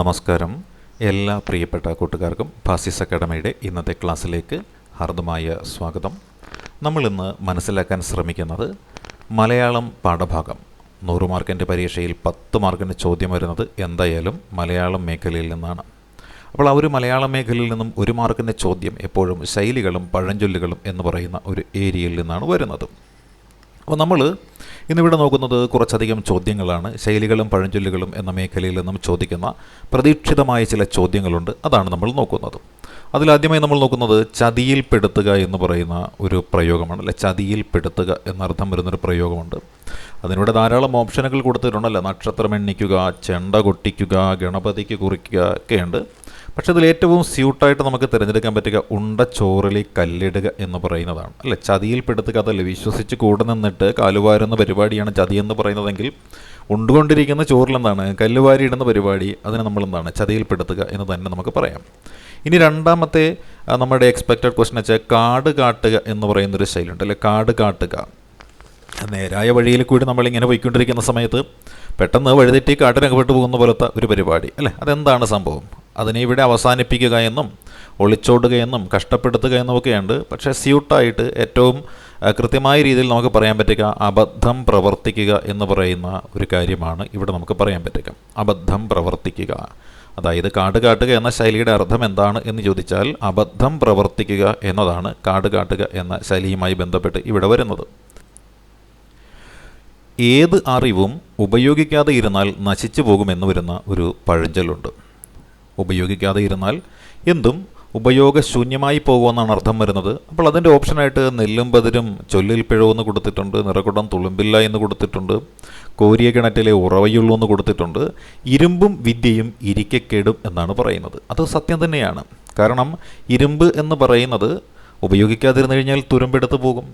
നമസ്കാരം. എല്ലാ പ്രിയപ്പെട്ട കൂട്ടുകാർക്കും ഫാസിസ് അക്കാഡമിയുടെ ഇന്നത്തെ ക്ലാസ്സിലേക്ക് ഹാർദമായ സ്വാഗതം. നമ്മൾ ഇന്ന് മനസ്സിലാക്കാൻ ശ്രമിക്കുന്നത് മലയാളം പാഠഭാഗം. നൂറ് മാർക്കിന്റെ പരീക്ഷയിൽ പത്ത് മാർക്കിന് ചോദ്യം വരുന്നത് എന്തായാലും മലയാളം മേഖലയിൽ നിന്നാണ്. അപ്പോൾ ആ ഒരു മലയാള മേഖലയിൽ നിന്നും ഒരു മാർക്കിന്റെ ചോദ്യം എപ്പോഴും ശൈലികളും പഴഞ്ചൊല്ലുകളും എന്ന് പറയുന്ന ഒരു ഏരിയയിൽ നിന്നാണ് വരുന്നത്. അപ്പോൾ നമ്മൾ ഇന്നിവിടെ നോക്കുന്നത് കുറച്ചധികം ചോദ്യങ്ങളാണ്. ശൈലികളും പഴഞ്ചൊല്ലുകളും എന്ന മേഖലയിൽ നിന്നും ചോദിക്കുന്ന പ്രതീക്ഷിതമായ ചില ചോദ്യങ്ങളുണ്ട്. അതാണ് നമ്മൾ നോക്കുന്നത്. അതിലാദ്യമായി നമ്മൾ നോക്കുന്നത് ചതിയിൽപ്പെടുത്തുക എന്ന് പറയുന്ന ഒരു പ്രയോഗമാണ് അല്ലെ? ചതിയിൽപ്പെടുത്തുക എന്നർത്ഥം വരുന്നൊരു പ്രയോഗമുണ്ട്. അതിനിവിടെ ധാരാളം ഓപ്ഷനുകൾ കൊടുത്തിട്ടുണ്ടല്ലോ നക്ഷത്രം എണ്ണിക്കുക ചെണ്ട കൊട്ടിക്കുക ഗണപതിക്ക് കുറിക്കുക ഒക്കെയുണ്ട് പക്ഷേ അതിൽ ഏറ്റവും സ്യൂട്ടായിട്ട് നമുക്ക് തിരഞ്ഞെടുക്കാൻ പറ്റുക ഉണ്ട ചോറിലി കല്ലിടുക എന്ന് പറയുന്നതാണ്. അല്ലേ? അല്ലെ ചതിയിൽപ്പെടുത്തുക അതല്ലേ വിശ്വസിച്ച് കൂടെ നിന്നിട്ട് കാലുവാരുന്ന പരിപാടിയാണ് ചതി എന്ന് പറയുന്നതെങ്കിൽ ഉണ്ടുകൊണ്ടിരിക്കുന്ന ചോറിലെന്താണ്? കല്ലുവാരി ഇടുന്ന പരിപാടി അതിനെ നമ്മൾ എന്താണ് ചതിയിൽപ്പെടുത്തുക എന്ന് തന്നെ നമുക്ക് പറയാം. ഇനി രണ്ടാമത്തെ നമ്മുടെ എക്സ്പെക്റ്റഡ് ക്വസ്റ്റൻ വെച്ചാൽ കാട് കാട്ടുക എന്ന് പറയുന്നൊരു ശൈലിയുണ്ട്. അല്ലെ? കാട് കാട്ടുക. നേരായ വഴിയിൽ കൂടി നമ്മളിങ്ങനെ പോയിക്കൊണ്ടിരിക്കുന്ന സമയത്ത് പെട്ടെന്ന് വഴിതെറ്റി കാട്ടിനകപ്പെട്ടു പോകുന്ന പോലത്തെ ഒരു പരിപാടി. അല്ലേ? അതെന്താണ് സംഭവം? അതിനെ ഇവിടെ അവസാനിപ്പിക്കുക എന്നും ഒളിച്ചോടുക എന്നും കഷ്ടപ്പെടുത്തുക എന്നുമൊക്കെയുണ്ട്. പക്ഷേ സ്യൂട്ടായിട്ട് ഏറ്റവും കൃത്യമായ രീതിയിൽ നമുക്ക് പറയാൻ പറ്റുക അബദ്ധം പ്രവർത്തിക്കുക എന്ന് പറയുന്ന ഒരു കാര്യമാണ് ഇവിടെ നമുക്ക് പറയാൻ പറ്റുക. അബദ്ധം പ്രവർത്തിക്കുക. അതായത് കാട് കാട്ടുക എന്ന ശൈലിയുടെ അർത്ഥം എന്താണ് എന്ന് ചോദിച്ചാൽ അബദ്ധം പ്രവർത്തിക്കുക എന്നതാണ് കാട് കാട്ടുക എന്ന ശൈലിയുമായി ബന്ധപ്പെട്ട് ഇവിടെ വരുന്നത്. ഏത് അറിവും ഉപയോഗിക്കാതെ ഇരുന്നാൽ നശിച്ചു പോകുമെന്ന് വരുന്ന ഒരു പഴഞ്ചൊല്ലുണ്ട്. ഉപയോഗിക്കാതെ ഇരുന്നാൽ എന്തും ഉപയോഗശൂന്യമായി പോകുമെന്നാണ് അർത്ഥം വരുന്നത്. അപ്പോൾ അതിന്റെ ഓപ്ഷനായിട്ട് നെല്ലും പതിരും ചൊല്ലിൽ പിഴവെന്ന് കൊടുത്തിട്ടുണ്ട് നിറകുടം തുളുമ്പില്ല എന്ന് കൊടുത്തിട്ടുണ്ട് കോരിയ കിണറ്റിലെ ഉറവയുള്ളൂ എന്ന് കൊടുത്തിട്ടുണ്ട് ഇരുമ്പും വിദ്യയും ഇരിക്കക്കേടും എന്നാണ് പറയുന്നത്. അത് സത്യം തന്നെയാണ്. കാരണം ഇരുമ്പ് എന്ന് പറയുന്നത് ഉപയോഗിക്കാതിരുന്നു കഴിഞ്ഞാൽ തുരുമ്പെടുത്ത് പോകും.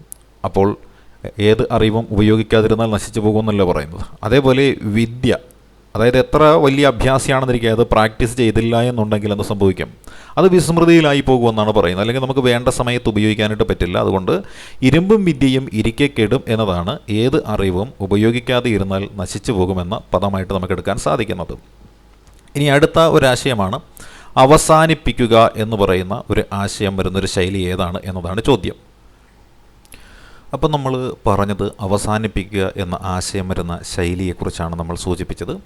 അപ്പോൾ ഏത് അറിവും ഉപയോഗിക്കാതിരുന്നാൽ നശിച്ചു പോകുമെന്നല്ല പറയുന്നത്. അതേപോലെ വിദ്യ. അതായത് എത്ര വലിയ അഭ്യാസിയാണെന്നിരിക്കുക അത് പ്രാക്ടീസ് ചെയ്തില്ല എന്നുണ്ടെങ്കിൽ എന്ത് സംഭവിക്കും? അത് വിസ്മൃതിയിലായി പോകുമെന്നാണ് പറയുന്നത്. അല്ലെങ്കിൽ നമുക്ക് വേണ്ട സമയത്ത് ഉപയോഗിക്കാനായിട്ട് പറ്റില്ല. അതുകൊണ്ട് ഇരുമ്പും വിദ്യയും ഇരിക്കക്കെടും എന്നതാണ് ഏത് അറിവും ഉപയോഗിക്കാതെ ഇരുന്നാൽ നശിച്ചു പോകുമെന്ന പദമായിട്ട് നമുക്ക് എടുക്കാൻ സാധിക്കുന്നത്. ഇനി അടുത്ത ഒരാശയമാണ് അവസാനിപ്പിക്കുക എന്ന് പറയുന്ന ഒരു ആശയം വരുന്നൊരു ശൈലി ഏതാണ് എന്നതാണ് ചോദ്യം. അപ്പം നമ്മൾ പറഞ്ഞത് അവസാനിപ്പിക്കുക എന്ന ആശയം വരുന്ന ശൈലിയെക്കുറിച്ചാണ് നമ്മൾ സൂചിപ്പിച്ചത്.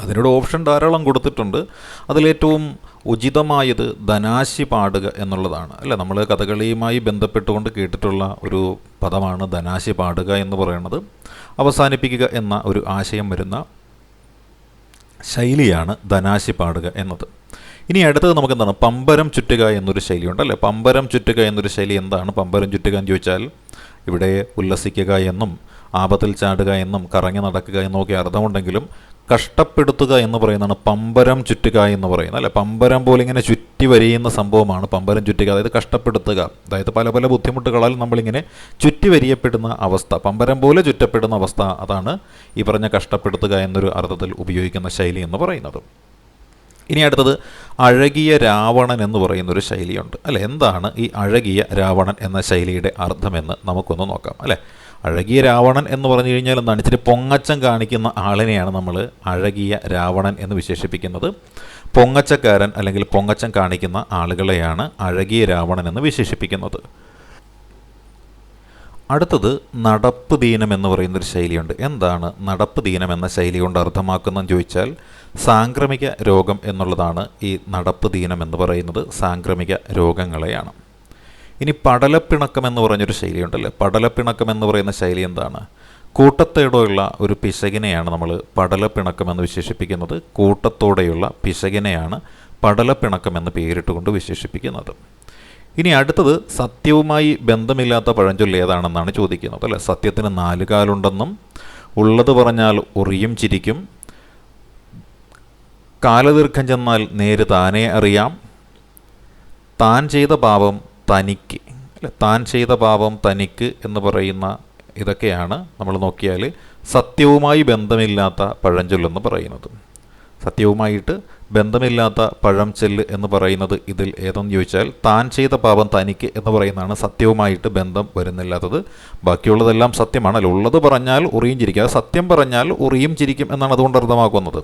അതിനോട് ഓപ്ഷൻ ധാരാളം കൊടുത്തിട്ടുണ്ട്. അതിലേറ്റവും ഉചിതമായത് ധനാശി പാടുക എന്നുള്ളതാണ്. അല്ലേ? നമ്മൾ കഥകളിയുമായി ബന്ധപ്പെട്ടുകൊണ്ട് കേട്ടിട്ടുള്ള ഒരു പദമാണ് ധനാശി പാടുക എന്ന് പറയുന്നത്. അവസാനിപ്പിക്കുക എന്ന ഒരു ആശയം വരുന്ന ശൈലിയാണ് ധനാശി പാടുക എന്നത്. ഇനി അടുത്തത് നമുക്ക് എന്താണ് പമ്പരം ചുറ്റുക എന്നൊരു ശൈലിയുണ്ട് അല്ലേ പമ്പരം ചുറ്റുക എന്നൊരു ശൈലി എന്താണ്? പമ്പരം ചുറ്റുക എന്ന് ചോദിച്ചാൽ ഇവിടെ ഉല്ലസിക്കുക എന്നും ആപത്തിൽ ചാടുക എന്നും കറങ്ങി നടക്കുക എന്നൊക്കെ അർത്ഥമുണ്ടെങ്കിലും കഷ്ടപ്പെടുത്തുക എന്ന് പറയുന്നതാണ് പമ്പരം ചുറ്റുക എന്ന് പറയുന്നത് അല്ലെ? പമ്പരം പോലെ ഇങ്ങനെ ചുറ്റി വരിയുന്ന സംഭവമാണ് പമ്പരം ചുറ്റുക. അതായത് കഷ്ടപ്പെടുത്തുക. അതായത് പല പല ബുദ്ധിമുട്ടുകളാൽ നമ്മളിങ്ങനെ ചുറ്റി വരിയപ്പെടുന്ന അവസ്ഥ പമ്പരം പോലെ ചുറ്റപ്പെടുന്ന അവസ്ഥ അതാണ് ഈ പറഞ്ഞ കഷ്ടപ്പെടുത്തുക എന്നൊരു അർത്ഥത്തിൽ ഉപയോഗിക്കുന്ന ശൈലി എന്ന് പറയുന്നത്. ഇനി അടുത്തത് അഴകിയ രാവണൻ എന്ന് പറയുന്ന ഒരു ശൈലിയുണ്ട്. അല്ലെ? എന്താണ് ഈ അഴകിയ രാവണൻ എന്ന ശൈലിയുടെ അർത്ഥമെന്ന് നമുക്കൊന്ന് നോക്കാം. അല്ലെ? അഴകിയ രാവണൻ എന്ന് പറഞ്ഞു കഴിഞ്ഞാൽ എന്താണ്? ഇച്ചിരി പൊങ്ങച്ചം കാണിക്കുന്ന ആളിനെയാണ് നമ്മൾ അഴകിയ രാവണൻ എന്ന് വിശേഷിപ്പിക്കുന്നത്. പൊങ്ങച്ചക്കാരൻ അല്ലെങ്കിൽ പൊങ്ങച്ചം കാണിക്കുന്ന ആളുകളെയാണ് അഴകിയ രാവണൻ എന്ന് വിശേഷിപ്പിക്കുന്നത്. അടുത്തത് നടപ്പ് ദീനം എന്ന് പറയുന്നൊരു ശൈലിയുണ്ട്. എന്താണ് നടപ്പ് ദീനം എന്ന ശൈലി കൊണ്ട് അർത്ഥമാക്കുന്നതെന്ന് ചോദിച്ചാൽ സാംക്രമിക രോഗം എന്നുള്ളതാണ് ഈ നടപ്പ് ദീനം എന്ന് പറയുന്നത് സാംക്രമിക രോഗങ്ങളെയാണ്. ഇനി പടലപ്പിണക്കം എന്ന് പറഞ്ഞൊരു ശൈലിയുണ്ടല്ലേ പടലപ്പിണക്കം എന്ന് പറയുന്ന ശൈലി എന്താണ്? കൂട്ടത്തോടെയുള്ള ഒരു പിശകിനെയാണ് നമ്മൾ പടലപ്പിണക്കം എന്ന് വിശേഷിപ്പിക്കുന്നത്. കൂട്ടത്തോടെയുള്ള പിശകിനെയാണ് പടലപ്പിണക്കം എന്ന് പേരിട്ടുകൊണ്ട് വിശേഷിപ്പിക്കുന്നത്. ഇനി അടുത്തത് സത്യവുമായി ബന്ധമില്ലാത്ത പഴഞ്ചൊല്ല് ഏതാണെന്നാണ് ചോദിക്കുന്നത് അല്ലേ? സത്യത്തിന് നാലുകാലുണ്ടെന്നും ഉള്ളത് പറഞ്ഞാൽ ഉറിയും ചിരിക്കും കാലദീർഘം ചെന്നാൽ നേര് താനേ അറിയാം. താൻ ചെയ്ത പാപം തനിക്ക് അല്ലെ? താൻ ചെയ്ത പാപം തനിക്ക് എന്ന് പറയുന്ന ഇതൊക്കെയാണ് നമ്മൾ നോക്കിയാൽ സത്യവുമായി ബന്ധമില്ലാത്ത പഴഞ്ചൊല്ലെന്ന് പറയുന്നത്. സത്യവുമായിട്ട് ബന്ധമില്ലാത്ത പഴം ചെല്ല് എന്ന് പറയുന്നത് ഇതിൽ ഏതെന്ന് ചോദിച്ചാൽ താൻ ചെയ്ത പാപം തനിക്ക് എന്ന് പറയുന്നതാണ് സത്യവുമായിട്ട് ബന്ധം വരുന്നില്ലാത്തത്. ബാക്കിയുള്ളതെല്ലാം സത്യമാണ്. അല്ല ഉള്ളത് പറഞ്ഞാൽ ഉറിയും ചിരിക്കുക സത്യം പറഞ്ഞാൽ ഉറിയും ചിരിക്കും എന്നാണ് അതുകൊണ്ട് അർത്ഥമാക്കുന്നത്.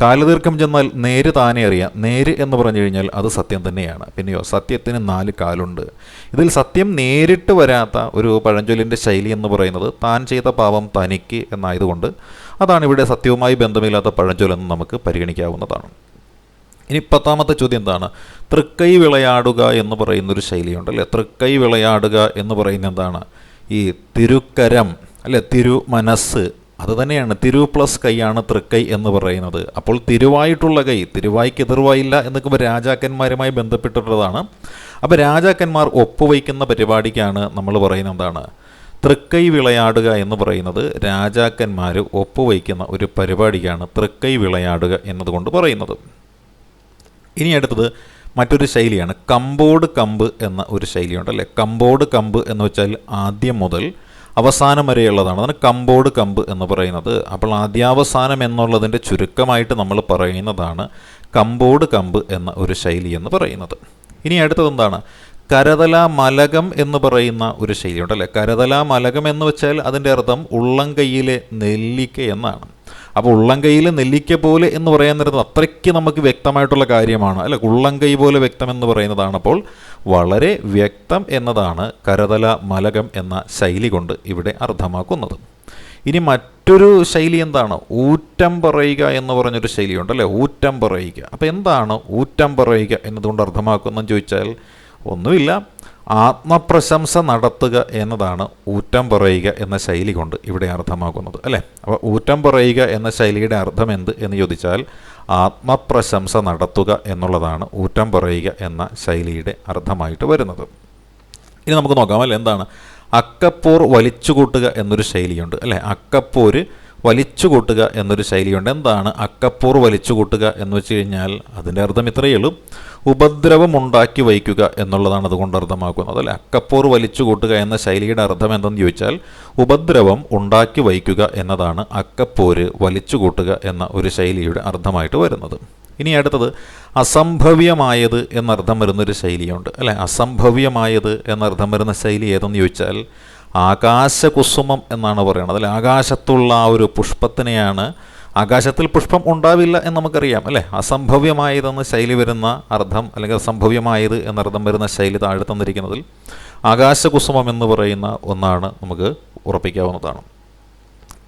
കാലുതീർക്കം ചെന്നാൽ നേര് താനേ അറിയാം. നേര് എന്ന് പറഞ്ഞു കഴിഞ്ഞാൽ അത് സത്യം തന്നെയാണ്. പിന്നെയോ സത്യത്തിന് നാല് കാലുണ്ട്. ഇതിൽ സത്യം നേരിട്ട് വരാത്ത ഒരു പഴഞ്ചൊല്ലിന്റെ ശൈലി എന്ന് പറയുന്നത് താൻ ചെയ്ത പാപം തനിക്ക് എന്നായതുകൊണ്ട് അതാണ് ഇവിടെ സത്യവുമായി ബന്ധമില്ലാത്ത പഴഞ്ചൊല്ലെന്ന് നമുക്ക് പരിഗണിക്കാവുന്നതാണ്. ഇനി പത്താമത്തെ ചോദ്യം എന്താണ്? തൃക്കൈ വിളയാടുക എന്ന് പറയുന്നൊരു ശൈലിയുണ്ട് അല്ലേ തൃക്കൈ വിളയാടുക എന്ന് പറയുന്ന എന്താണ്? ഈ തിരുക്കരം അല്ലെ തിരു മനസ്സ് അത് തന്നെയാണ്. തിരു പ്ലസ് കൈയാണ് തൃക്കൈ എന്ന് പറയുന്നത്. അപ്പോൾ തിരുവായിട്ടുള്ള കൈ തിരുവായിക്ക് എതിർവായില്ല എന്നൊക്കെ രാജാക്കന്മാരുമായി ബന്ധപ്പെട്ടിട്ടുള്ളതാണ്. അപ്പോൾ രാജാക്കന്മാർ ഒപ്പുവയ്ക്കുന്ന പരിപാടിക്കാണ് നമ്മൾ പറയുന്നത് എന്താണ്? തൃക്കൈ വിളയാടുക എന്ന് പറയുന്നത് രാജാക്കന്മാർ ഒപ്പുവയ്ക്കുന്ന ഒരു പരിപാടിക്കാണ് തൃക്കൈ വിളയാടുക എന്നതുകൊണ്ട് പറയുന്നത്. ഇനി അടുത്തത് മറ്റൊരു ശൈലിയാണ് കമ്പോട് കമ്പ് എന്ന ഒരു ശൈലിയുണ്ട് അല്ലേ? കമ്പോട് കമ്പ് എന്ന് വെച്ചാൽ ആദ്യം മുതൽ അവസാനം വരെയുള്ളതാണ്. അതാണ് കമ്പോട് കമ്പ് എന്ന് പറയുന്നത്. അപ്പോൾ ആദ്യാവസാനം എന്നുള്ളതിന്റെ ചുരുക്കമായിട്ട് നമ്മൾ പറയുന്നതാണ് കമ്പോട് കമ്പ് എന്ന ഒരു ശൈലി എന്ന് പറയുന്നത്. ഇനി അടുത്തത് എന്താണ്? കരതല മലകം എന്ന് പറയുന്ന ഒരു ശൈലിയുണ്ട് അല്ലേ? കരതല മലകം എന്ന് വെച്ചാൽ അതിന്റെ അർത്ഥം ഉള്ളം ഉള്ളംകൈയിലെ നെല്ലിക്ക എന്നാണ്. അപ്പോൾ ഉള്ളംകൈയിൽ നെല്ലിക്ക പോലെ എന്ന് പറയാൻ നേരത്ത് അത്രയ്ക്ക് നമുക്ക് വ്യക്തമായിട്ടുള്ള കാര്യമാണ്. അല്ല ഉള്ളംകൈ പോലെ വ്യക്തം എന്ന് പറയുന്നതാണ് അപ്പോൾ വളരെ വ്യക്തം എന്നതാണ് കരതല മലകം എന്ന ശൈലി കൊണ്ട് ഇവിടെ അർത്ഥമാക്കുന്നത്. ഇനി മറ്റൊരു ശൈലി എന്താണ്? ഊറ്റം പറയുക എന്ന് പറഞ്ഞൊരു ശൈലിയുണ്ട് അല്ലേ? ഊറ്റം പറയുക. അപ്പോൾ എന്താണ് ഊറ്റം പറയുക എന്നതുകൊണ്ട് അർത്ഥമാക്കുന്നതെന്ന് ചോദിച്ചാൽ ഒന്നുമില്ല. ആത്മപ്രശംസ നടത്തുക എന്നതാണ് ഊറ്റം പറയുക എന്ന ശൈലി കൊണ്ട് ഇവിടെ അർത്ഥമാക്കുന്നത് അല്ലേ? അപ്പോൾ ഊറ്റം പറയുക എന്ന ശൈലിയുടെ അർത്ഥം എന്ത് എന്ന് ചോദിച്ചാൽ ആത്മപ്രശംസ നടത്തുക എന്നുള്ളതാണ് ഊറ്റം പറയുക എന്ന ശൈലിയുടെ അർത്ഥമായിട്ട് വരുന്നത്. ഇനി നമുക്ക് നോക്കാം അല്ലേ? എന്താണ്? അക്കപ്പോർ വലിച്ചുകൂട്ടുക എന്നൊരു ശൈലിയുണ്ട് അല്ലേ? അക്കപ്പോര് വലിച്ചു കൂട്ടുക എന്നൊരു ശൈലിയുണ്ട്. എന്താണ് അക്കപ്പൂർ വലിച്ചു കൂട്ടുക എന്ന് വെച്ച് കഴിഞ്ഞാൽ അതിന്റെ അർത്ഥം ഇത്രയേ ഉള്ളൂ. ഉപദ്രവം ഉണ്ടാക്കി വയ്ക്കുക എന്നുള്ളതാണ് അതുകൊണ്ട് അർത്ഥമാക്കുന്നത്. അല്ലെ അക്കപ്പൂർ വലിച്ചു കൂട്ടുക എന്ന ശൈലിയുടെ അർത്ഥം എന്തെന്ന് ചോദിച്ചാൽ ഉപദ്രവം ഉണ്ടാക്കി വയ്ക്കുക എന്നതാണ് അക്കപ്പോര് വലിച്ചു കൂട്ടുക എന്ന ഒരു ശൈലിയുടെ അർത്ഥമായിട്ട് വരുന്നത്. ഇനി അടുത്തത് അസംഭവ്യമായത് എന്നർത്ഥം വരുന്നൊരു ശൈലിയുണ്ട്. അല്ലെ അസംഭവ്യമായത് എന്നർത്ഥം വരുന്ന ശൈലി ഏതെന്ന് ചോദിച്ചാൽ ആകാശകുസുമം എന്നാണ് പറയുന്നത്. അല്ലെ ആകാശത്തുള്ള ആ ഒരു പുഷ്പത്തിനെയാണ് ആകാശത്തിൽ പുഷ്പം ഉണ്ടാവില്ല എന്ന് നമുക്കറിയാം അല്ലേ? അസംഭവ്യമായതെന്ന് ശൈലി വരുന്ന അർത്ഥം അല്ലെങ്കിൽ അസംഭവ്യമായത് എന്നർത്ഥം വരുന്ന ശൈലി താഴെ തന്നിരിക്കുന്നതിൽ ആകാശകുസുമം എന്ന് പറയുന്ന ഒന്നാണ് നമുക്ക് ഉറപ്പിക്കാവുന്നതാണ്.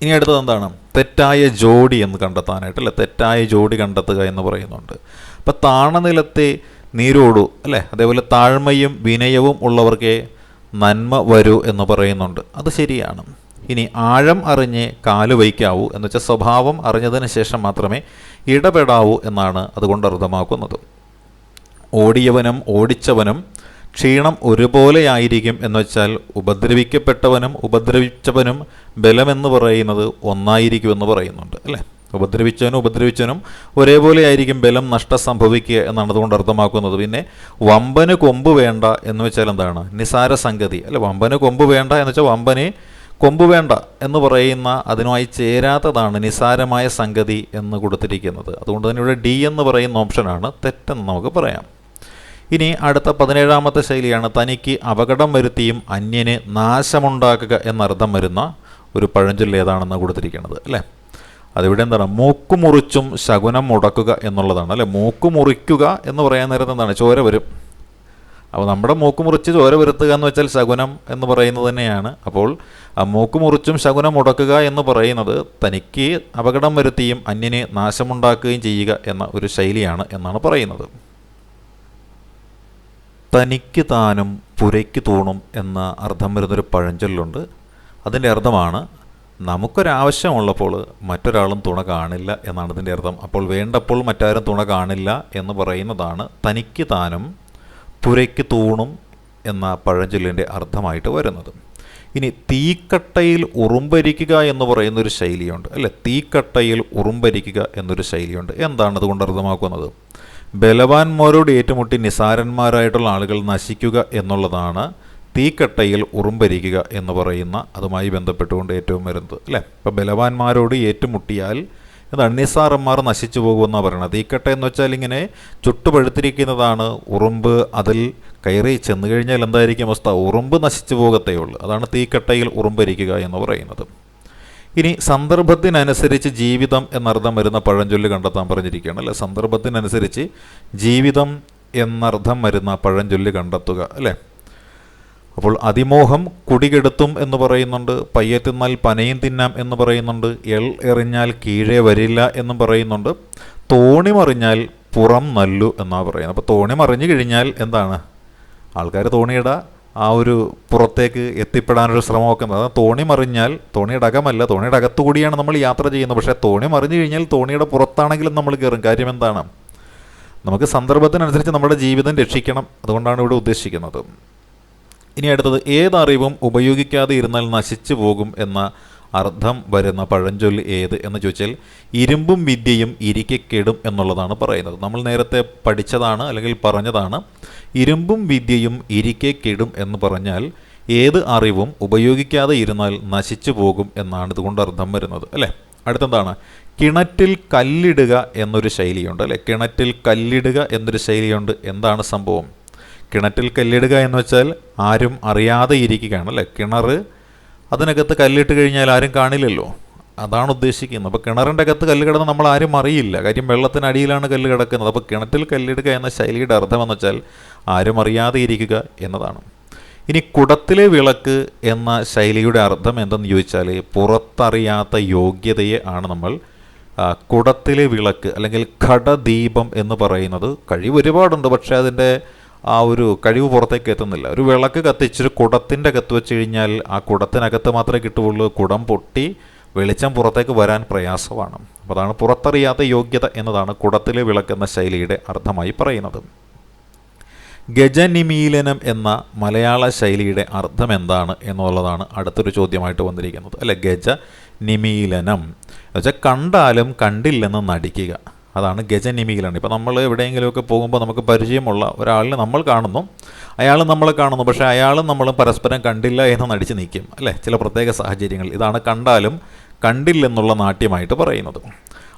ഇനി അടുത്തത് എന്താണ്? തെറ്റായ ജോഡി എന്ന് കണ്ടെത്താനായിട്ട് അല്ലെ? തെറ്റായ ജോഡി കണ്ടെത്തുക എന്ന് പറയുന്നുണ്ട്. അപ്പം താണനിലത്തെ നീരോടു അല്ലേ? അതേപോലെ താഴ്മയും വിനയവും ഉള്ളവർക്കേ നന്മ വരൂ എന്ന് പറയുന്നുണ്ട്. അത് ശരിയാണ്. ഇനി ആഴം അറിഞ്ഞ് കാൽ വയ്ക്കാവൂ എന്ന് വെച്ചാൽ സ്വഭാവം അറിഞ്ഞതിന് ശേഷം മാത്രമേ ഇടപെടാവൂ എന്നാണ് അതുകൊണ്ട് അർത്ഥമാക്കുന്നത്. ഓടിയവനും ഓടിച്ചവനും ക്ഷീണം ഒരുപോലെയായിരിക്കും എന്ന് വെച്ചാൽ ഉപദ്രവിക്കപ്പെട്ടവനും ഉപദ്രവിച്ചവനും ബലമെന്ന് പറയുന്നത് ഒന്നായിരിക്കുമെന്ന് പറയുന്നുണ്ട് അല്ലേ? ഉപദ്രവിച്ചവനും ഉപദ്രവിച്ചവനും ഒരേപോലെ ആയിരിക്കും ബലം നഷ്ടം സംഭവിക്കുക എന്നാണ് അതുകൊണ്ട് അർത്ഥമാക്കുന്നത്. പിന്നെ വമ്പന് കൊമ്പ് വേണ്ട എന്ന് വെച്ചാൽ എന്താണ്? നിസാര സംഗതി. അല്ല വമ്പന് കൊമ്പ് വേണ്ട എന്ന് വെച്ചാൽ വമ്പന് കൊമ്പ് വേണ്ട എന്ന് പറയുന്ന അതിനുമായി ചേരാത്തതാണ് നിസാരമായ സംഗതി എന്ന് കൊടുത്തിരിക്കുന്നത്. അതുകൊണ്ട് തന്നെ ഇവിടെ ഡി എന്ന് പറയുന്ന ഓപ്ഷനാണ് തെറ്റെന്ന് നമുക്ക് പറയാം. ഇനി അടുത്ത പതിനേഴാമത്തെ ശൈലിയാണ് തനിക്ക് അപകടം വരുത്തിയും അന്യന് നാശമുണ്ടാക്കുക എന്നർത്ഥം വരുന്ന ഒരു പഴഞ്ചൊല്ല് ഏതാണെന്ന് കൊടുത്തിരിക്കുന്നത് അല്ലേ? അതിവിടെ എന്താണ്? മൂക്ക് മുറിച്ചും ശകുനം മുടക്കുക എന്നുള്ളതാണ് അല്ലെ? മൂക്ക് മുറിക്കുക എന്ന് പറയാൻ നേരത്തെ എന്താണ്? ചോര വരും. അപ്പോൾ നമ്മുടെ മൂക്ക് മുറിച്ച് ചോര വരുത്തുക എന്ന് വെച്ചാൽ ശകുനം എന്ന് പറയുന്നത് തന്നെയാണ്. അപ്പോൾ ആ മൂക്ക് മുറിച്ചും ശകുനം മുടക്കുക എന്ന് പറയുന്നത് തനിക്ക് അപകടം വരുത്തിയും അന്യനെ നാശമുണ്ടാക്കുകയും ചെയ്യുക എന്ന ഒരു ശൈലിയാണ് എന്നാണ് പറയുന്നത്. തനിക്ക് താനും പുരയ്ക്ക് തൂണും എന്ന അർത്ഥം വരുന്നൊരു പഴഞ്ചൊല്ലുണ്ട്. അതിന്റെ അർത്ഥമാണ് നമുക്കൊരാവശ്യമുള്ളപ്പോൾ മറ്റൊരാളും തുണ കാണില്ല എന്നാണ് ഇതിന്റെ അർത്ഥം. അപ്പോൾ വേണ്ടപ്പോൾ മറ്റാരും തുണ കാണില്ല എന്ന് പറയുന്നതാണ് തനിക്ക് താനും പുരയ്ക്ക് തൂണും എന്ന പഴഞ്ചൊല്ലിന്റെ അർത്ഥമായിട്ട് വരുന്നത്. ഇനി തീക്കട്ടയിൽ ഉറുമ്പരിക്കുക എന്ന് പറയുന്നൊരു ശൈലിയുണ്ട്. അല്ലെ? തീക്കട്ടയിൽ ഉറുമ്പരിക്കുക എന്നൊരു ശൈലിയുണ്ട്. എന്താണ് അതുകൊണ്ട് അർത്ഥമാക്കുന്നത്? ബലവാന്മാരോട് ഏറ്റുമുട്ടി നിസാരന്മാരായിട്ടുള്ള ആളുകൾ നശിക്കുക എന്നുള്ളതാണ് തീക്കട്ടയിൽ ഉറുമ്പരിക്കുക എന്ന് പറയുന്ന അതുമായി ബന്ധപ്പെട്ടുകൊണ്ട് ഏറ്റവും വരുന്നത് അല്ലേ? ഇപ്പം ബലവാന്മാരോട് ഏറ്റുമുട്ടിയാൽ എന്താണ് നിസ്സാറന്മാർ നശിച്ചു പോകുമെന്നാണ് പറയുന്നത് തീക്കട്ട എന്ന് വെച്ചാൽ ഇങ്ങനെ ചുട്ടുപഴുത്തിരിക്കുന്നതാണ് ഉറുമ്പ് അതിൽ കയറി ചെന്ന് കഴിഞ്ഞാൽ എന്തായിരിക്കും അവസ്ഥ? ഉറുമ്പ് നശിച്ചു പോകത്തേ ഉള്ളൂ. അതാണ് തീക്കട്ടയിൽ ഉറുമ്പരിക്കുക എന്ന് പറയുന്നത്. ഇനി സന്ദർഭത്തിനനുസരിച്ച് ജീവിതം എന്നർത്ഥം വരുന്ന പഴഞ്ചൊല്ല് കണ്ടെത്താൻ പറഞ്ഞിരിക്കുകയാണ് അല്ലേ? സന്ദർഭത്തിനനുസരിച്ച് ജീവിതം എന്നർത്ഥം വരുന്ന പഴഞ്ചൊല്ല് കണ്ടെത്തുക അല്ലേ? അപ്പോൾ അതിമോഹം കുടികെടുത്തും എന്ന് പറയുന്നുണ്ട് പയ്യെ തിന്നാൽ പനയും തിന്നാം എന്ന് പറയുന്നുണ്ട് എൽ എറിഞ്ഞാൽ കീഴേ വരില്ല എന്നും പറയുന്നുണ്ട് തോണി മറിഞ്ഞാൽ പുറം നല്ലു എന്നാണ് പറയുന്നത്. അപ്പോൾ തോണി മറിഞ്ഞു കഴിഞ്ഞാൽ എന്താണ്? ആൾക്കാർ തോണിയുടെ ആ ഒരു പുറത്തേക്ക് എത്തിപ്പെടാനൊരു ശ്രമമൊക്കെ. അതായത് തോണി മറിഞ്ഞാൽ തോണിയുടെ അകമല്ല തോണിയുടെ അകത്തുകൂടിയാണ് നമ്മൾ യാത്ര ചെയ്യുന്നത്. പക്ഷേ തോണി മറിഞ്ഞു കഴിഞ്ഞാൽ തോണിയുടെ പുറത്താണെങ്കിലും നമ്മൾ കയറും. കാര്യം എന്താണ്? നമുക്ക് സന്ദർഭത്തിനനുസരിച്ച് നമ്മുടെ ജീവിതം രക്ഷിക്കണം. അതുകൊണ്ടാണ് ഇവിടെ ഉദ്ദേശിക്കുന്നത്. ഇനി അടുത്തത് ഏതറിവും ഉപയോഗിക്കാതെ ഇരുന്നാൽ നശിച്ചു പോകും എന്ന അർത്ഥം വരുന്ന പഴഞ്ചൊല്ല് ഏത് എന്ന് ചോദിച്ചാൽ ഇരുമ്പും വിദ്യയും ഇരിക്കക്കെടും എന്നുള്ളതാണ് പറയുന്നത്. നമ്മൾ നേരത്തെ പഠിച്ചതാണ് അല്ലെങ്കിൽ പറഞ്ഞതാണ് ഇരുമ്പും വിദ്യയും ഇരിക്കക്കെടും എന്ന് പറഞ്ഞാൽ ഏത് അറിവും ഉപയോഗിക്കാതെ ഇരുന്നാൽ നശിച്ചു പോകും എന്നാണ് ഇതുകൊണ്ട് അർത്ഥം വരുന്നത് അല്ലേ? അടുത്തെന്താണ്? കിണറ്റിൽ കല്ലിടുക എന്നൊരു ശൈലിയുണ്ട് അല്ലേ? കിണറ്റിൽ കല്ലിടുക എന്നൊരു ശൈലിയുണ്ട്. എന്താണ് സംഭവം? കിണറ്റിൽ കല്ലിടുക എന്ന് വെച്ചാൽ ആരും അറിയാതെ ഇരിക്കുകയാണ് അല്ലേ? കിണർ അതിനകത്ത് കല്ലിട്ട് കഴിഞ്ഞാൽ ആരും കാണില്ലല്ലോ. അതാണ് ഉദ്ദേശിക്കുന്നത്. അപ്പോൾ കിണറിന്റെ അകത്ത് കല്ല് കിടന്ന് നമ്മൾ ആരും അറിയില്ല. കാര്യം വെള്ളത്തിനടിയിലാണ് കല്ല് കിടക്കുന്നത്. അപ്പോൾ കിണറ്റിൽ കല്ലിടുക എന്ന ശൈലിയുടെ അർത്ഥം എന്ന് വെച്ചാൽ ആരും അറിയാതെ ഇരിക്കുക എന്നതാണ്. ഇനി കുടത്തിലെ വിളക്ക് എന്ന ശൈലിയുടെ അർത്ഥം എന്തെന്ന് ചോദിച്ചാൽ പുറത്തറിയാത്ത യോഗ്യതയെ ആണ് നമ്മൾ കുടത്തിലെ വിളക്ക് അല്ലെങ്കിൽ ഘടദീപം എന്ന് പറയുന്നത്. കഴിവ് ഒരുപാടുണ്ട് പക്ഷേ അതിന്റെ ആ ഒരു കഴിവ് പുറത്തേക്ക് എത്തുന്നില്ല. ഒരു വിളക്ക് കത്തിച്ചൊരു കുടത്തിന്റെ അകത്ത് വെച്ച് കഴിഞ്ഞാൽ ആ കുടത്തിനകത്ത് മാത്രമേ കിട്ടുകയുള്ളൂ. കുടം പൊട്ടി വെളിച്ചം പുറത്തേക്ക് വരാൻ പ്രയാസമാണ്. അപ്പോൾ അതാണ് പുറത്തറിയാത്ത യോഗ്യത എന്നതാണ് കുടത്തിലെ വിളക്കെന്ന ശൈലിയുടെ അർത്ഥമായി പറയുന്നത്. ഗജനിമീലനം എന്ന മലയാള ശൈലിയുടെ അർത്ഥം എന്താണ് എന്നുള്ളതാണ് അടുത്തൊരു ചോദ്യമായിട്ട് വന്നിരിക്കുന്നത്. അല്ലെ? ഗജ നിമീലനം എന്നുവെച്ചാൽ കണ്ടാലും കണ്ടില്ലെന്ന് നടിക്കുക. അതാണ് ഗജനിമികളാണ് ഇപ്പോൾ നമ്മൾ എവിടെയെങ്കിലുമൊക്കെ പോകുമ്പോൾ നമുക്ക് പരിചയമുള്ള ഒരാളിനെ നമ്മൾ കാണുന്നു. അയാൾ നമ്മളെ കാണുന്നു. പക്ഷേ അയാളും നമ്മളും പരസ്പരം കണ്ടില്ല എന്ന് നടിച്ച് നിൽക്കും. അല്ലേ? ചില പ്രത്യേക സാഹചര്യങ്ങൾ. ഇതാണ് കണ്ടാലും കണ്ടില്ലെന്നുള്ള നാട്യമായിട്ട് പറയുന്നത്.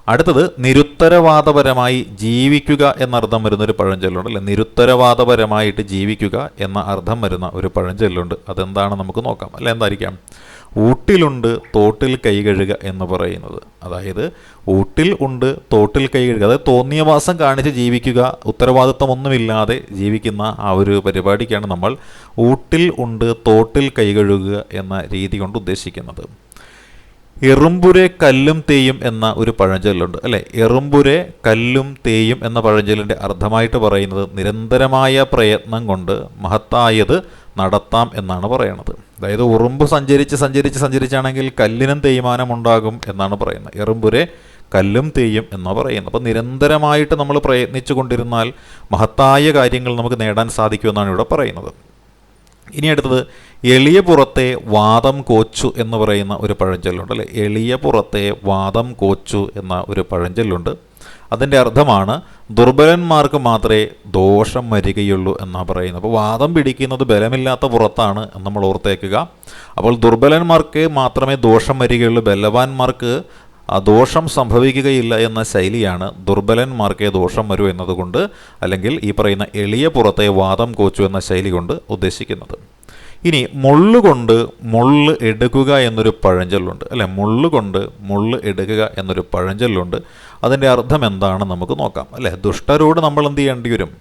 അടുത്തത് നിരുത്തരവാദപരമായി ജീവിക്കുക എന്നർത്ഥം വരുന്നൊരു പഴഞ്ചൊല്ലുണ്ട്. അല്ലെ? നിരുത്തരവാദപരമായിട്ട് ജീവിക്കുക എന്ന അർത്ഥം വരുന്ന ഒരു പഴഞ്ചൊല്ലുണ്ട്. അതെന്താണ്? നമുക്ക് നോക്കാം. അല്ലെ? എന്തായിരിക്കാം? ഊട്ടിലുണ്ട് തോട്ടിൽ കൈ കഴുകുക എന്ന് പറയുന്നത്. അതായത് ഊട്ടിൽ ഉണ്ട് തോട്ടിൽ കൈ കഴുകുക. അതായത് തോന്നിയവാസം കാണിച്ച് ജീവിക്കുക ഉത്തരവാദിത്വമൊന്നുമില്ലാതെ ജീവിക്കുന്ന ആ ഒരു പരിപാടിക്കാണ് നമ്മൾ ഊട്ടിൽ ഉണ്ട് തോട്ടിൽ കൈ കഴുകുക എന്ന രീതി കൊണ്ട് ഉദ്ദേശിക്കുന്നത്. എറുമ്പുരെ കല്ലും തേയും എന്ന ഒരു പഴഞ്ചൊല്ലുണ്ട് അല്ലെ? എറുമ്പുരെ കല്ലും തേയും എന്ന പഴഞ്ചൊല്ലിന്റെ അർത്ഥമായിട്ട് പറയുന്നത് നിരന്തരമായ പ്രയത്നം കൊണ്ട് മഹത്തായത് നടത്താം എന്നാണ് പറയണത്. അതായത് ഉറുമ്പ് സഞ്ചരിച്ച് സഞ്ചരിച്ച് സഞ്ചരിച്ചാണെങ്കിൽ കല്ലിനും തേയ്മാനം ഉണ്ടാകും എന്നാണ് പറയുന്നത്. എറുമ്പുരെ കല്ലും തേയും എന്നാണ് പറയുന്നത്. അപ്പോൾ നിരന്തരമായിട്ട് നമ്മൾ പ്രയത്നിച്ചു കൊണ്ടിരുന്നാൽ മഹത്തായ കാര്യങ്ങൾ നമുക്ക് നേടാൻ സാധിക്കുമെന്നാണ് ഇവിടെ പറയുന്നത്. ഇനി അടുത്തത് എളിയ പുറത്തെ വാദം കോച്ചു എന്ന് പറയുന്ന ഒരു പഴഞ്ചൊല്ലുണ്ട് അല്ലേ? എളിയ പുറത്തെ വാദം കോച്ചു എന്ന ഒരു പഴഞ്ചൊല്ലുണ്ട്. അതിന്റെ അർത്ഥമാണ് ദുർബലന്മാർക്ക് മാത്രമേ ദോഷം വരികയുള്ളൂ എന്നാണ് പറയുന്നത്. അപ്പോൾ വാദം പിടിക്കുന്നത് ബലമില്ലാത്ത പുറത്താണ് നമ്മൾ ഓർത്തേക്കുക. അപ്പോൾ ദുർബലന്മാർക്ക് മാത്രമേ ദോഷം വരികയുള്ളൂ. ബലവാന്മാർക്ക് ആ ദോഷം സംഭവിക്കുകയില്ല എന്ന ശൈലിയാണ് ദുർബലന്മാർക്കേ ദോഷം വരൂ എന്നതുകൊണ്ട് അല്ലെങ്കിൽ ഈ പറയുന്ന എളിയ പുറത്തെ വാദം കോച്ചു എന്ന ശൈലി കൊണ്ട് ഉദ്ദേശിക്കുന്നത്. ഇനി മുള്ളുകൊണ്ട് മുള്ള് എടുക്കുക എന്നൊരു പഴഞ്ചൊല്ലുണ്ട്. അല്ലെ മുള്ളുകൊണ്ട് മുള്ള് എടുക്കുക എന്നൊരു പഴഞ്ചൊല്ലുണ്ട്. അതിന്റെ അർത്ഥം എന്താണെന്ന് നമുക്ക് നോക്കാം അല്ലേ? ദുഷ്ടരോട് നമ്മൾ എന്ത് ചെയ്യേണ്ടി വരും?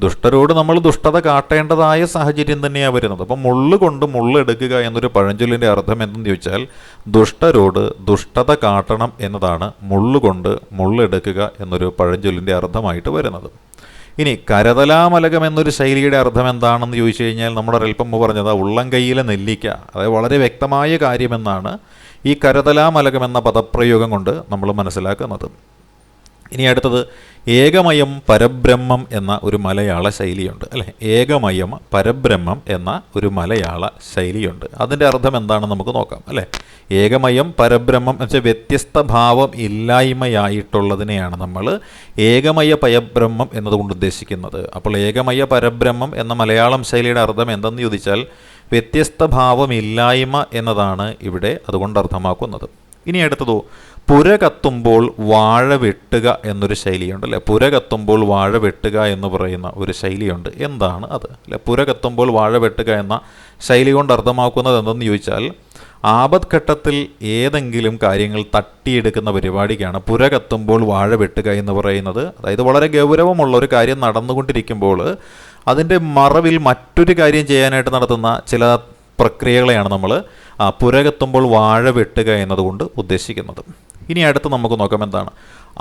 ദുഷ്ടരോട് നമ്മൾ ദുഷ്ടത കാട്ടേണ്ടതായ സാഹചര്യം തന്നെയാണ് വരുന്നത്. അപ്പം മുള്ളു കൊണ്ട് മുള്ളെടുക്കുക എന്നൊരു പഴഞ്ചൊല്ലിന്റെ അർത്ഥം എന്തെന്ന് ചോദിച്ചാൽ ദുഷ്ടരോട് ദുഷ്ടത കാട്ടണം എന്നതാണ് മുള്ളു കൊണ്ട് മുള്ളെടുക്കുക എന്നൊരു പഴഞ്ചൊല്ലിന്റെ അർത്ഥമായിട്ട് വരുന്നത്. ഇനി കരതലാമലകം എന്നൊരു ശൈലിയുടെ അർത്ഥം എന്താണെന്ന് ചോദിച്ചു കഴിഞ്ഞാൽ നമ്മുടെ ഒരൽപ്പം പറഞ്ഞത് ഉള്ളം കൈയിലെ നെല്ലിക്ക. അതായത് വളരെ വ്യക്തമായ കാര്യമെന്നാണ് ഈ കരതലാമലകം എന്ന പദപ്രയോഗം കൊണ്ട് നമ്മൾ മനസ്സിലാക്കുന്നത്. ഇനി അടുത്തത് ഏകമയം പരബ്രഹ്മം എന്ന ഒരു മലയാള ശൈലിയുണ്ട്. അല്ലെ? ഏകമയം പരബ്രഹ്മം എന്ന ഒരു മലയാള ശൈലിയുണ്ട്. അതിന്റെ അർത്ഥം എന്താണെന്ന് നമുക്ക് നോക്കാം. അല്ലേ? ഏകമയം പരബ്രഹ്മം എന്ന് വെച്ചാൽ വ്യത്യസ്ത ഭാവം ഇല്ലായ്മയായിട്ടുള്ളതിനെയാണ് നമ്മൾ ഏകമയ പരബ്രഹ്മം എന്നതുകൊണ്ട് ഉദ്ദേശിക്കുന്നത്. അപ്പോൾ ഏകമയ പരബ്രഹ്മം എന്ന മലയാളം ശൈലിയുടെ അർത്ഥം എന്തെന്ന് ചോദിച്ചാൽ വ്യത്യസ്ത ഭാവമില്ലായ്മ എന്നതാണ് ഇവിടെ അതുകൊണ്ട് അർത്ഥമാക്കുന്നത്. ഇനി അടുത്തതോ പുര കത്തുമ്പോൾ വാഴ വെട്ടുക എന്നൊരു ശൈലിയുണ്ട് അല്ലെ? പുര കത്തുമ്പോൾ വാഴ വെട്ടുക എന്ന് പറയുന്ന ഒരു ശൈലിയുണ്ട്. എന്താണ് അത്? അല്ലെ? പുര കത്തുമ്പോൾ വാഴ വെട്ടുക എന്ന ശൈലി കൊണ്ട് അർത്ഥമാക്കുന്നത് എന്തെന്ന് ചോദിച്ചാൽ ആപത്ഘട്ടത്തിൽ ഏതെങ്കിലും കാര്യങ്ങൾ തട്ടിയെടുക്കുന്ന പരിപാടിക്കാണ് പുര കത്തുമ്പോൾ വാഴ വെട്ടുക എന്ന് പറയുന്നത്. അതായത് വളരെ ഗൗരവമുള്ള ഒരു കാര്യം നടന്നുകൊണ്ടിരിക്കുമ്പോൾ അതിന്റെ മറവിൽ മറ്റൊരു കാര്യം ചെയ്യാനായിട്ട് നടത്തുന്ന ചില പ്രക്രിയകളെയാണ് നമ്മൾ പുരകത്തുമ്പോൾ വാഴ വെട്ടുക എന്നതുകൊണ്ട് ഉദ്ദേശിക്കുന്നത്. ഇനി അടുത്ത് നമുക്ക് നോക്കാം എന്താണ്.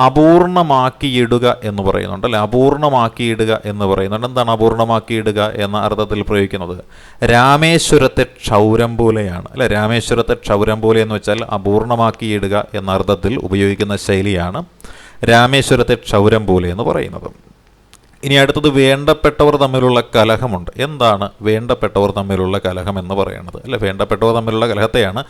അപൂർണമാക്കിയിടുക എന്ന് പറയുന്നുണ്ട് അല്ലെ? അപൂർണമാക്കിയിടുക എന്ന് പറയുന്നുണ്ട്. എന്താണ് അപൂർണമാക്കിയിടുക എന്ന അർത്ഥത്തിൽ പ്രയോഗിക്കുന്നത്? രാമേശ്വരത്തെ ക്ഷൗരം പോലെയാണ്. അല്ലെ? രാമേശ്വരത്തെ ക്ഷൗരം പോലെ എന്ന് വെച്ചാൽ അപൂർണമാക്കിയിടുക എന്ന അർത്ഥത്തിൽ ഉപയോഗിക്കുന്ന ശൈലിയാണ് രാമേശ്വരത്തെ ക്ഷൗരം പോലെ എന്ന് പറയുന്നത്. ഇനി അടുത്തത് വേണ്ടപ്പെട്ടവർ തമ്മിലുള്ള കലഹമുണ്ട്. എന്താണ് വേണ്ടപ്പെട്ടവർ തമ്മിലുള്ള കലഹം എന്ന് പറയുന്നത് അല്ലെ വേണ്ടപ്പെട്ടവർ തമ്മിലുള്ള കലഹത്തെയാണ്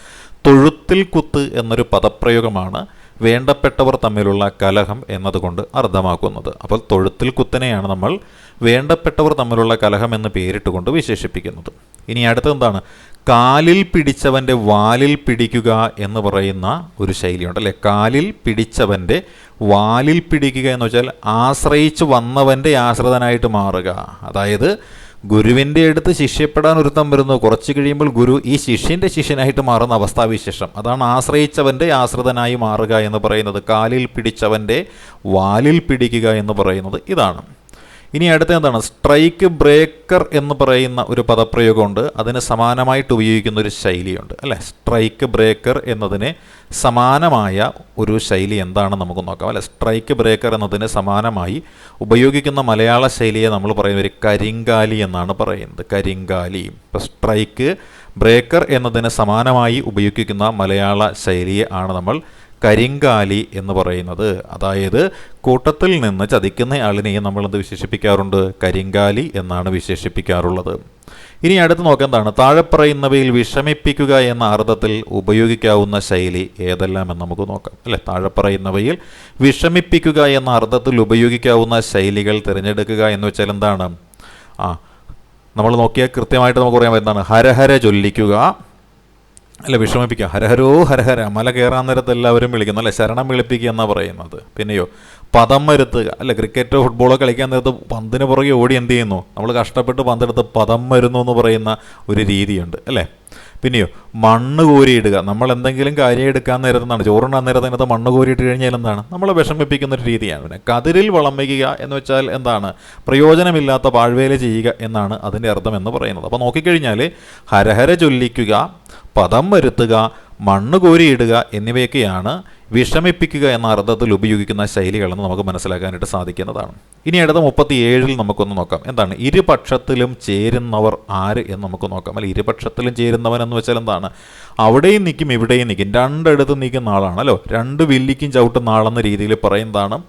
തൊഴുത്തിൽ കുത്ത് എന്നൊരു പദപ്രയോഗമാണ് വേണ്ടപ്പെട്ടവർ തമ്മിലുള്ള കലഹം എന്നതുകൊണ്ട് അർത്ഥമാക്കുന്നത്. അപ്പോൾ തൊഴുത്തിൽ കുത്തനെയാണ് നമ്മൾ വേണ്ടപ്പെട്ടവർ തമ്മിലുള്ള കലഹം എന്ന് പേരിട്ടുകൊണ്ട് വിശേഷിപ്പിക്കുന്നത്. ഇനി അടുത്തത് എന്താണ്? കാലിൽ പിടിച്ചവന്റെ വാലിൽ പിടിക്കുക എന്ന് പറയുന്ന ഒരു ശൈലിയുണ്ട് അല്ലെ? കാലിൽ പിടിച്ചവന്റെ വാലിൽ പിടിക്കുക എന്ന് വെച്ചാൽ ആശ്രയിച്ച് വന്നവന്റെ ആശ്രിതനായിട്ട് മാറുക. അതായത് ഗുരുവിന്റെ അടുത്ത് ശിഷ്യപ്പെടാൻ ഒരുത്തം വരുന്നു. കുറച്ച് കഴിയുമ്പോൾ ഗുരു ഈ ശിഷ്യന്റെ ശിഷ്യനായിട്ട് മാറുന്ന അവസ്ഥാവിശേഷം. അതാണ് ആശ്രയിച്ചവന്റെ ആശ്രിതനായി മാറുക എന്ന് പറയുന്നത്. കാലിൽ പിടിച്ചവന്റെ വാലിൽ പിടിക്കുക എന്ന് പറയുന്നത് ഇതാണ്. ഇനി അടുത്ത എന്താണ്? സ്ട്രൈക്ക് ബ്രേക്കർ എന്ന് പറയുന്ന ഒരു പദപ്രയോഗമുണ്ട്. അതിന് സമാനമായിട്ട് ഉപയോഗിക്കുന്ന ഒരു ശൈലിയുണ്ട്. അല്ലേ? സ്ട്രൈക്ക് ബ്രേക്കർ എന്നതിന് സമാനമായ ഒരു ശൈലി എന്താണെന്ന് നമുക്ക് നോക്കാം. അല്ലെ? സ്ട്രൈക്ക് ബ്രേക്കർ എന്നതിന് സമാനമായി ഉപയോഗിക്കുന്ന മലയാള ശൈലിയെ നമ്മൾ പറയുന്ന ഒരു കരിങ്കാലി എന്നാണ് പറയുന്നത്. കരിങ്കാലി. ഇപ്പോൾ സ്ട്രൈക്ക് ബ്രേക്കർ എന്നതിന് സമാനമായി ഉപയോഗിക്കുന്ന മലയാള ശൈലിയെ ആണ് നമ്മൾ കരിങ്കാലി എന്ന് പറയുന്നത്. അതായത് കൂട്ടത്തിൽ നിന്ന് ചതിക്കുന്ന ആളിനെയും നമ്മൾ എന്ത് വിശേഷിപ്പിക്കാറുണ്ട്? കരിങ്കാലി എന്നാണ് വിശേഷിപ്പിക്കാറുള്ളത്. ഇനി അടുത്ത് നോക്കേണ്ടതാണ് താഴെ പറയുന്നവയിൽ വിഷമിപ്പിക്കുക എന്ന അർത്ഥത്തിൽ ഉപയോഗിക്കാവുന്ന ശൈലി ഏതെല്ലാം എന്ന് നമുക്ക് നോക്കാം. അല്ലെ? താഴെ പറയുന്നവയിൽ വിഷമിപ്പിക്കുക എന്ന അർത്ഥത്തിൽ ഉപയോഗിക്കാവുന്ന ശൈലികൾ തിരഞ്ഞെടുക്കുക എന്ന് വെച്ചാൽ എന്താണ്? ആ നമ്മൾ നോക്കിയാൽ കൃത്യമായിട്ട് നമുക്ക് പറയാൻ എന്താണ്. ഹരഹര ചൊല്ലിക്കുക അല്ല വിഷമിപ്പിക്കുക ഹരഹരോ ഹരഹര. മല കയറാൻ നേരത്ത് എല്ലാവരും വിളിക്കുന്നു അല്ലെ? ശരണം വിളിപ്പിക്കുക എന്നാണ് പറയുന്നത്. പിന്നെയോ പദം വരുത്തുക. അല്ല ക്രിക്കറ്റോ ഫുട്ബോളോ കളിക്കാൻ നേരത്ത് പന്തിന് പുറകെ ഓടി എന്ത് ചെയ്യുന്നു? നമ്മൾ കഷ്ടപ്പെട്ട് പന്തെടുത്ത് പദം വരുന്നു എന്ന് പറയുന്ന ഒരു രീതിയുണ്ട് അല്ലേ? പിന്നെയോ മണ്ണ് കോരിയിടുക. നമ്മൾ എന്തെങ്കിലും കാര്യം എടുക്കാൻ നേരത്ത് നേരത്താണ് ചോറുണ്ടാൻ നേരത്തിനകത്ത് മണ്ണ് കോരിയിട്ട് കഴിഞ്ഞാൽ എന്താണ്? നമ്മളെ വിഷമിപ്പിക്കുന്ന ഒരു രീതിയാണ്. പിന്നെ കതിരിൽ വളം വയ്ക്കുക എന്ന് വെച്ചാൽ എന്താണ്? പ്രയോജനമില്ലാത്ത പാഴ്വേല ചെയ്യുക എന്നാണ് അതിന്റെ അർത്ഥം എന്ന് പറയുന്നത്. അപ്പോൾ നോക്കിക്കഴിഞ്ഞാൽ ഹരഹര ചൊല്ലിക്കുക പദം വരുത്തുക മണ്ണ് കോരിയിടുക എന്നിവയൊക്കെയാണ് വിഷമിപ്പിക്കുക എന്ന അർത്ഥത്തിൽ ഉപയോഗിക്കുന്ന ശൈലികളെന്ന് നമുക്ക് മനസ്സിലാക്കാനായിട്ട് സാധിക്കുന്നതാണ്. ഇനി അടുത്ത മുപ്പത്തി ഏഴിൽ നമുക്കൊന്ന് നോക്കാം. എന്താണ്? ഇരുപക്ഷത്തിലും ചേരുന്നവർ ആര് എന്ന് നമുക്ക് നോക്കാം. അല്ല ഇരുപക്ഷത്തിലും ചേരുന്നവൻ എന്ന് വെച്ചാൽ എന്താണ്? അവിടെയും നിൽക്കും ഇവിടെയും നിൽക്കും. രണ്ടിടത്തും നിൽക്കുന്ന ആളാണല്ലോ രണ്ട് വില്ലിക്കും ചവിട്ടുന്ന ആളെന്ന രീതിയിൽ പറയുന്നതാണ്.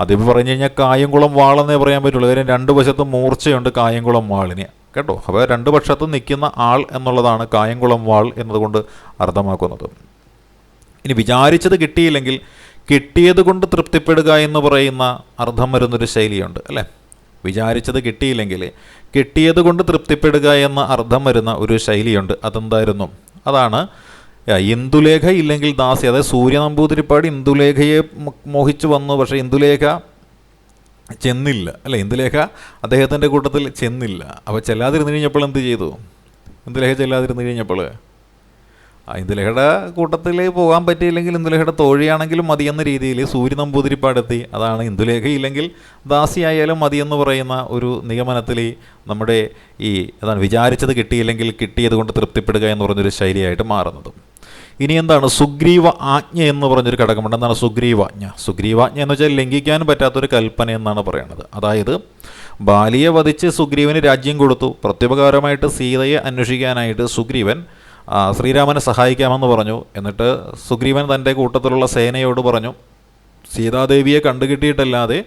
അതിപ്പോൾ പറഞ്ഞു കഴിഞ്ഞാൽ കായംകുളം വാളെന്നേ പറയാൻ പറ്റുള്ളൂ. കാര്യം രണ്ട് വശത്തും മൂർച്ചയുണ്ട് കായംകുളം വാളിന്. കേട്ടോ? അപ്പോൾ രണ്ട് പക്ഷത്തും നിൽക്കുന്ന ആൾ എന്നുള്ളതാണ് കായംകുളം വാൾ എന്നതുകൊണ്ട് അർത്ഥമാക്കുന്നത്. ഇനി വിചാരിച്ചത് കിട്ടിയില്ലെങ്കിൽ കിട്ടിയത് കൊണ്ട് തൃപ്തിപ്പെടുക എന്ന് പറയുന്ന അർത്ഥം വരുന്നൊരു ശൈലിയുണ്ട് അല്ലേ? വിചാരിച്ചത് കിട്ടിയില്ലെങ്കിൽ കിട്ടിയത് കൊണ്ട് തൃപ്തിപ്പെടുക എന്ന അർത്ഥം വരുന്ന ഒരു ശൈലിയുണ്ട്. അതെന്തായിരുന്നു? അതാണ് ഇന്ദുലേഖ ഇല്ലെങ്കിൽ ദാസി അതായത് സൂര്യ നമ്പൂതിരിപ്പാട് ഇന്ദുലേഖയെ മോഹിച്ചു വന്നു. പക്ഷേ ഇന്ദുലേഖ ചെന്നില്ല. അല്ല ഇന്ദുലേഖ അദ്ദേഹത്തിന്റെ കൂട്ടത്തിൽ ചെന്നില്ല. അപ്പോൾ ചെല്ലാതിരുന്ന് കഴിഞ്ഞപ്പോൾ എന്ത് ചെയ്തു? ഇന്ദുലേഖ ചെല്ലാതിരുന്ന് കഴിഞ്ഞപ്പോൾ? ആ ഇന്ദുലേഖയുടെ കൂട്ടത്തിൽ പോകാൻ പറ്റിയില്ലെങ്കിൽ ഇന്ദുലേഖയുടെ തോഴിയാണെങ്കിലും മതിയെന്ന രീതിയിൽ സൂര്യ നമ്പൂതിരിപ്പാടെത്തി. അതാണ് ഇന്ദുലേഖ ഇല്ലെങ്കിൽ ദാസിയായാലും മതിയെന്ന് പറയുന്ന ഒരു നിഗമനത്തിൽ നമ്മുടെ ഈ അതാണ് വിചാരിച്ചത് കിട്ടിയില്ലെങ്കിൽ കിട്ടിയത് കൊണ്ട് തൃപ്തിപ്പെടുക എന്ന് പറഞ്ഞൊരു ശൈലിയായിട്ട് മാറുന്നത്. ഇനി എന്താണ്? സുഗ്രീവ ആജ്ഞ എന്ന് പറഞ്ഞൊരു ഘടകമുണ്ട്. എന്താണ് സുഗ്രീവാജ്ഞ സുഗ്രീവാജ്ഞ എന്ന് വെച്ചാൽ ലംഘിക്കാൻ പറ്റാത്തൊരു കൽപ്പന എന്നാണ് പറയുന്നത് അതായത് ബാലിയെ വധിച്ച് സുഗ്രീവന് രാജ്യം കൊടുത്തു. പ്രത്യുപകാരമായിട്ട് സീതയെ അന്വേഷിക്കാനായിട്ട് സുഗ്രീവൻ ശ്രീരാമനെ സഹായിക്കാമെന്ന് പറഞ്ഞു. എന്നിട്ട് സുഗ്രീവൻ തന്റെ കൂട്ടത്തിലുള്ള സേനയോട് പറഞ്ഞു സീതാദേവിയെ കണ്ടുകിട്ടിയിട്ടല്ലാതെ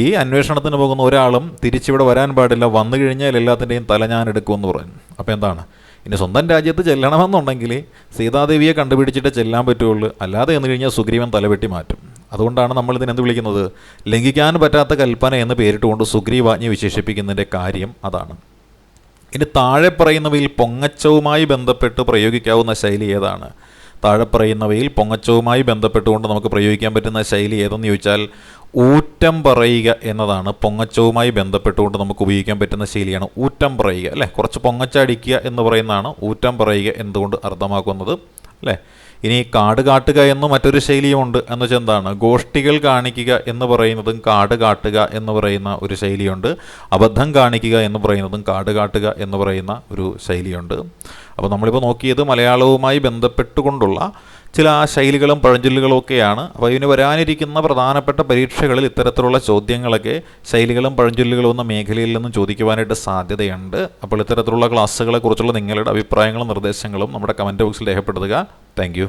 ഈ അന്വേഷണത്തിന് പോകുന്ന ഒരാളും തിരിച്ചിവിടെ വരാൻ പാടില്ല. വന്നു കഴിഞ്ഞാൽ എല്ലാത്തിന്റെയും തല ഞാൻ എടുക്കുമെന്ന് പറഞ്ഞു. അപ്പോൾ എന്താണ്? ഇനി സ്വന്തം രാജ്യത്ത് ചെല്ലണമെന്നുണ്ടെങ്കിൽ സീതാദേവിയെ കണ്ടുപിടിച്ചിട്ട് ചെല്ലാൻ പറ്റുള്ളൂ. അല്ലാതെ എന്ന് കഴിഞ്ഞാൽ സുഗ്രീവൻ തലവെട്ടി മാറ്റും. അതുകൊണ്ടാണ് നമ്മൾ ഇതിനെന്ത് വിളിക്കുന്നത്? ലംഘിക്കാൻ പറ്റാത്ത കൽപ്പന എന്ന് പേരിട്ടുകൊണ്ട് സുഗ്രീവാജ്ഞ വിശേഷിപ്പിക്കുന്നതിന്റെ കാര്യം അതാണ്. ഇനി താഴെ പറയുന്നവയിൽ പൊങ്ങച്ചവുമായി ബന്ധപ്പെട്ട് പ്രയോഗിക്കാവുന്ന ശൈലി ഏതാണ്? താഴെ പറയുന്നവയിൽ പൊങ്ങച്ചവുമായി ബന്ധപ്പെട്ടുകൊണ്ട് നമുക്ക് പ്രയോഗിക്കാൻ പറ്റുന്ന ശൈലി ഏതെന്ന് ചോദിച്ചാൽ ഊറ്റം പറയുക എന്നതാണ് പൊങ്ങച്ചവുമായി ബന്ധപ്പെട്ടുകൊണ്ട് നമുക്ക് ഉപയോഗിക്കാൻ പറ്റുന്ന ശൈലിയാണ് ഊറ്റം പറയുക അല്ലേ? കുറച്ച് പൊങ്ങച്ചടിക്കുക എന്ന് പറയുന്നതാണ് ഊറ്റം പറയുക എന്തുകൊണ്ട് അർത്ഥമാക്കുന്നത് അല്ലേ? ഇനി കാട് കാട്ടുക എന്ന് മറ്റൊരു ശൈലിയുമുണ്ട് എന്ന് വെച്ചാൽ എന്താണ് ഗോഷ്ഠികൾ കാണിക്കുക എന്ന് പറയുന്നതും കാട് കാട്ടുക എന്ന് പറയുന്ന ഒരു ശൈലിയുണ്ട്. അബദ്ധം കാണിക്കുക എന്ന് പറയുന്നതും കാട് കാട്ടുക എന്ന് പറയുന്ന ഒരു ശൈലിയുണ്ട്. അപ്പോൾ നമ്മളിപ്പോൾ നോക്കിയത് മലയാളവുമായി ബന്ധപ്പെട്ടുകൊണ്ടുള്ള ചില ആ ശൈലികളും പഴഞ്ചൊല്ലുകളും ഒക്കെയാണ്. അപ്പോൾ ഇതിന് വരാനിരിക്കുന്ന പ്രധാനപ്പെട്ട പരീക്ഷകളിൽ ഇത്തരത്തിലുള്ള ചോദ്യങ്ങളൊക്കെ ശൈലികളും പഴഞ്ചൊല്ലുകളും എന്ന മേഖലയിൽ നിന്നും ചോദിക്കുവാനായിട്ട് സാധ്യതയുണ്ട്. അപ്പോൾ ഇത്തരത്തിലുള്ള ക്ലാസ്സുകളെക്കുറിച്ചുള്ള നിങ്ങളുടെ അഭിപ്രായങ്ങളും നിർദ്ദേശങ്ങളും നമ്മുടെ കമന്റ് ബോക്സിൽ രേഖപ്പെടുത്തുക. താങ്ക്